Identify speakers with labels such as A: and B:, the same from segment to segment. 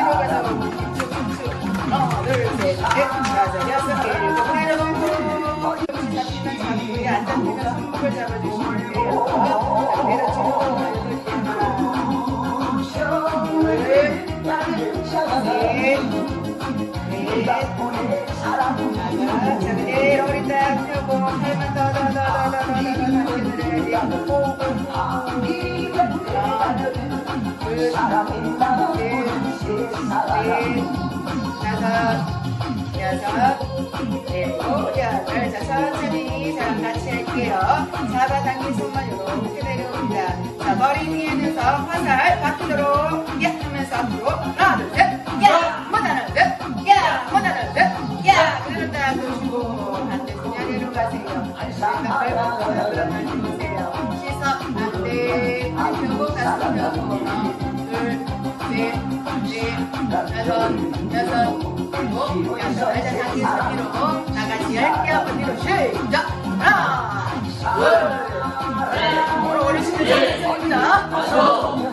A: 뒤로 가서 우측 하나 둘셋넷 다섯 여섯 일곱 내려놓고 여기 잡히면 잡고 안 잡히면 손목을 잡아주시면 돼요 개 하나 둘 다섯, 여섯, 일곱, 여덟. 자, 천천히 저랑 같이 할게요. 잡아당긴 손만 이렇게 내려옵니다. 자, 머리 뒤에면서 화살 바퀴도록 야 하면서 앞으로 하나, 둘, 셋, 야! 못 하나, 둘, 야! 못 하나, 둘, 야! 딱 보시고 반대손 아래로 가세요. 일단 밟아서 올라가시보세요. 시선 안 돼. 펴고 가슴 펴고 하나, 둘, 셋, 넷, 다섯, 여섯, 일곱, 여덟. 일단 당긴 손 뒤로 다 같이 할게요. 뒤로 시작! 하나, 둘, 셋, 오늘 올리시면 되겠습니다.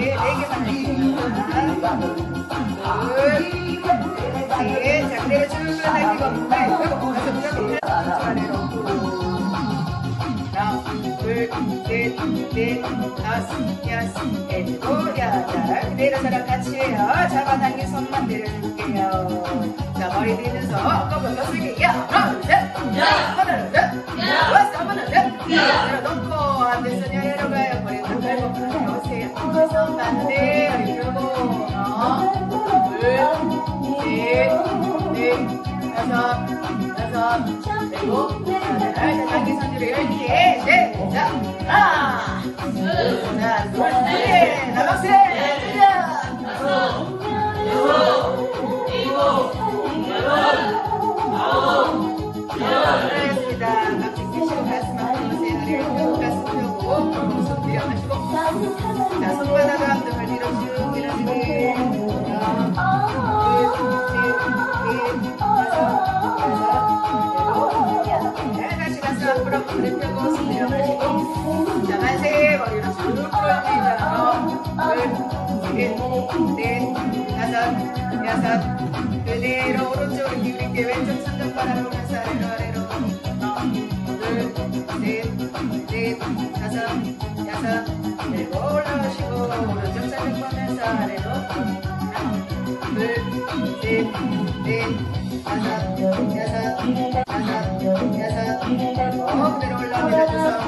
A: 당겨주기. 네 개만. 하나, 둘, 셋. 자, 그대로 쭉. 네, 그리고 다섯 개 아래로. 하나, 둘, 셋, 넷, 다섯, 여섯, 일곱, 여덟. 그대로 저랑 같이 해요. 잡아당긴 손만 내려줄게요. 자, 머리 들면서 세게. 야, 하나, 둘, 셋. 야, 하나, 둘, 셋. 하나, 둘, 셋. 야, 내려놓고 앉아서 내려가요. 나 아닙니다. 손바닥 앞쪽을 밀어주고 밀어주고. 무릎 뒤로 하시고 자, 만세 머리로 쭉 풀어줍니다. 하나, 둘, 셋, 넷, 다섯, 여섯. 그대로 오른쪽으로 기울일게 왼쪽 손등 바라보면서 아래로 아래로 하나, 둘, 셋, 넷, 다섯, 여섯, 일곱 올라오시고 오른쪽 손등 보면서 아래로 하나, 둘, 셋, 넷, 다섯, 여섯,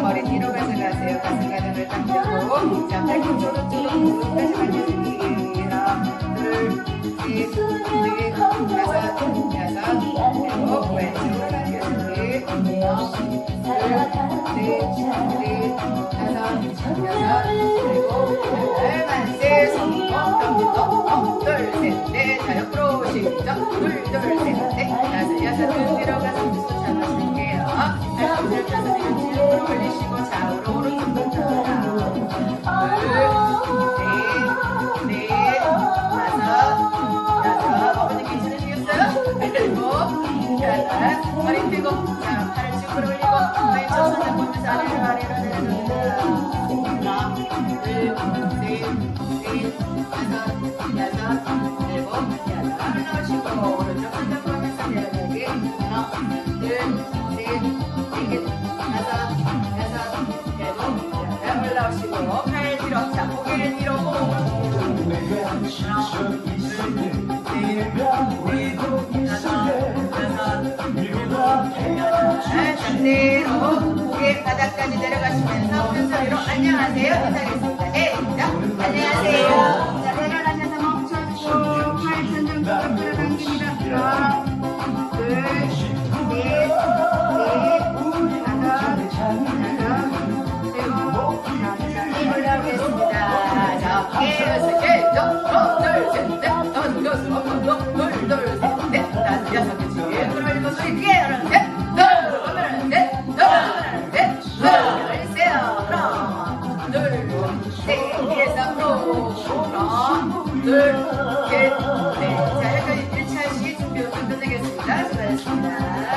A: 머리 뒤로 가서 가세요. 가슴 가슴을 딱 펴고 자 팔꿈치 오른쪽으로 무릎까지 하나, 둘, 셋, 넷, 다섯, 여섯, 일곱 왼쪽으로 당겨주기 하나, 둘, 셋, 넷, 자, 옆으로 시작 둘, 둘, 셋, 넷 다섯, 여섯 등 내려가서 자, 팔을 쭉 끌어올리고 왼쪽 손 잡으면서 아래로 아래로 내려줍니다 하나, 둘, 셋, 넷, 다섯, 여섯, 일곱, 여덟 나오시고 오른쪽 손 잡으면서 내려가기 하나, 둘, 셋, 넷, 다섯, 여섯, 일곱, 여덟 올라오시고 팔 뒤로 자 고개를 뒤로 하나, 둘, 셋, 넷, 다섯, 여섯, 반대로 고개 바닥까지 내려가시면서 오른손으로 안녕하세요 인사하겠습니다. 네, 자, 안녕하세요. 자, 내려가셔서 멈춰주고 팔 천정 쭉 끌어당깁니다. 하나, 둘, 셋, 넷, 다섯, 여섯, 일곱, 여덟, 올라오겠습니다. 자, 깨어서 깨져. 하나, 둘, 셋, 넷, 다섯, 여섯, 일곱, 둘, 둘, 셋,
B: 끝내